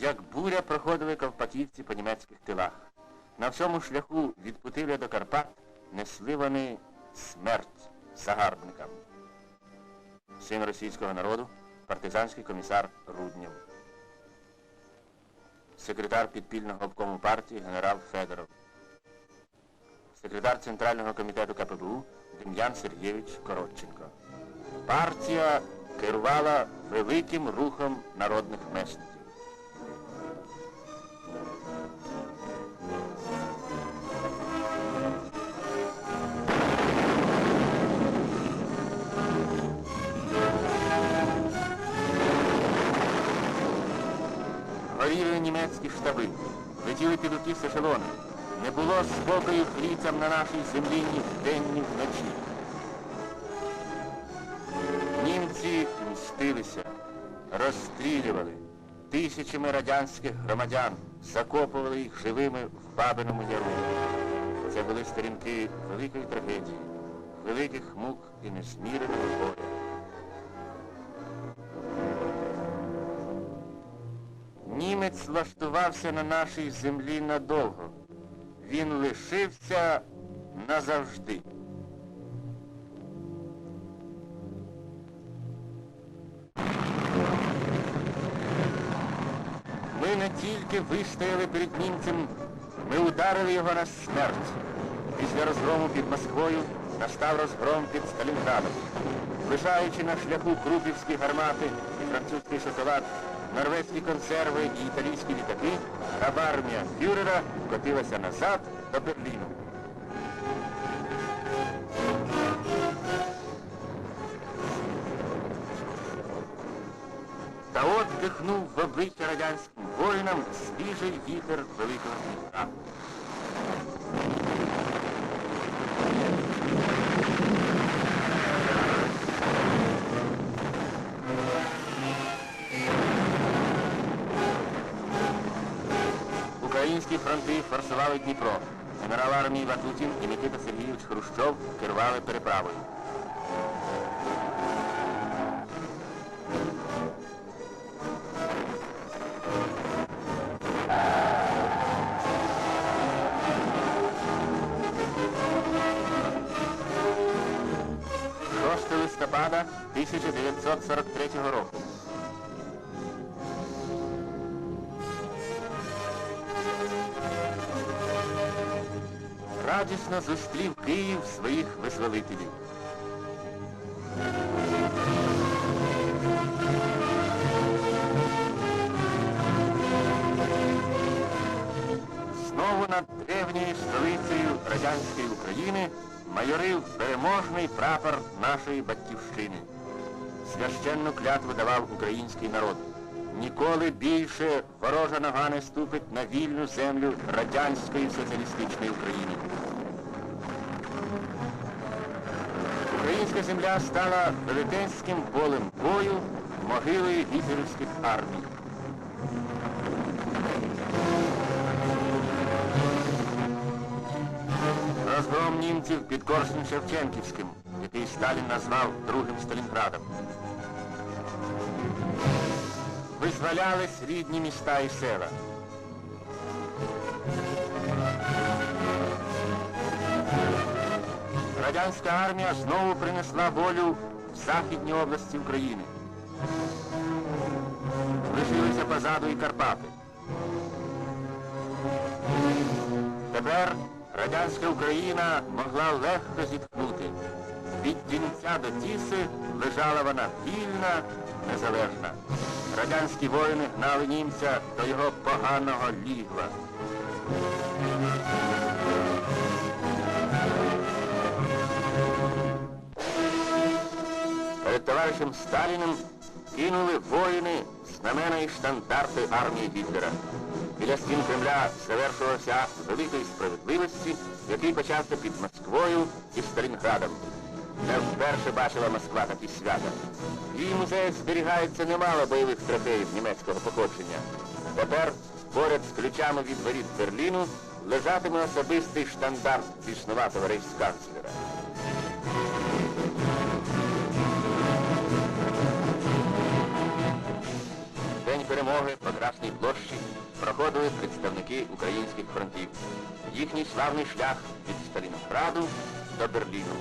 як буря проходили ковпаківці по німецьких тилах. На всьому шляху від Путиля до Карпат несли вони смерть загарбникам. Син російського народу, партизанський комісар Руднєв. Секретар підпільного обкому партії генерал Федоров. Секретар Центрального комітету КПБУ Дем'ян Сергійович Коротченко. Партія керувала великим рухом народних месників. Німецькі штаби, летіли підуки з ешелони. Не було спокою фріцям на нашій землі ні вдень, ні вночі. Німці мстилися, розстрілювали. Тисячами радянських громадян закопували їх живими в Бабиному Яру. Це були сторінки великої трагедії, великих мук і несміреного горя. Влаштувався на нашій землі надовго. Він лишився назавжди. Ми не тільки вистояли перед німцем, ми ударили його на смерть. Після розгрому під Москвою настав розгром під Сталінградом. Лишаючи на шляху крупівські гармати і французький шоколад, норвезькі консерви і італійські літаки, раба армія фюрера вкотилася назад до Берліну. Та от дихнув в обличчя радянським воїнам свіжий вітер Великого Дніпра. Українські фронти форсували Дніпро. Генерал армії Ватутін і Микита Сергійович Хрущов керували переправою. «6 листопада 1943 року. Радісно зустрів Київ своїх визволителів. Знову над древньою столицею радянської України майорив переможний прапор нашої батьківщини. Священну клятву давав український народ. Ніколи більше ворожа нога не ступить на вільну землю радянської соціалістичної України. Українська земля стала велетенським полем бою, могилою гітлерівських армій. Розгром німців під Корсунь Шевченківським, який Сталін назвав другим Сталінградом. Визволялись рідні міста і села. Радянська армія знову принесла волю в Західні області України. Лишилися позаду і Карпати. Тепер радянська Україна могла легко зітхнути. Від Дінця до Тіси лежала вона вільна, незалежна. Радянські воїни гнали німця до його поганого лігва. Товаришем Сталіним кинули воїни знамена і штандарти армії Гітлера. Біля стін Кремля завершувався акт великої справедливості, який почався під Москвою і Сталінградом. Не вперше бачила Москва такі свята. В її музеях зберігається немало бойових трофеїв німецького походження. Тепер поряд з ключами від воріт Берліну лежатиме особистий штандарт вічнуватого рейхсканцлера. Перемоги по Красній площі проходили представники українських фронтів. Їхній славний шлях від Сталінграду до Берліну.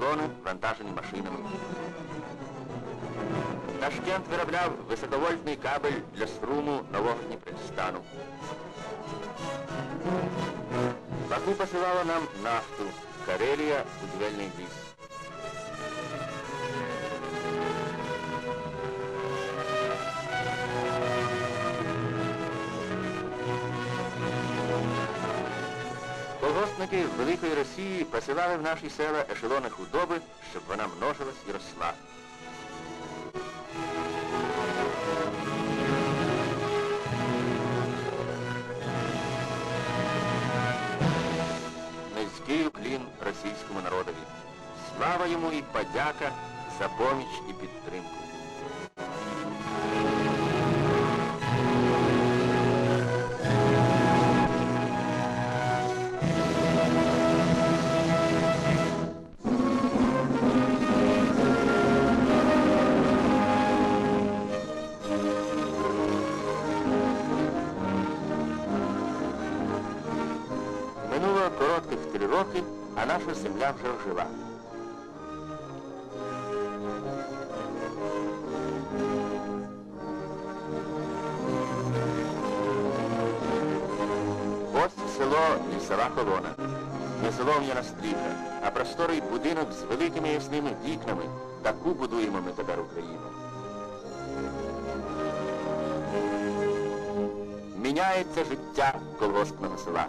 Колони вантажені машинами. Ташкент виробляв високовольтний кабель для струму нового Дніпрянстану. Баку посилала нам нафту. Карелія будівельний ліс. Колгоспники Великої Росії посилали в наші села ешелони худоби, щоб вона множилась і росла. Низький уклін російському народові. Слава йому і подяка за поміч і підтримку. Минуло коротких три роки, а наша земля вже ожила. Ось село Лісова колона. Не солом'яна стріха, а просторий будинок з великими ясними вікнами. Таку будуємо ми тепер Україну. Міняється життя колгоспного села.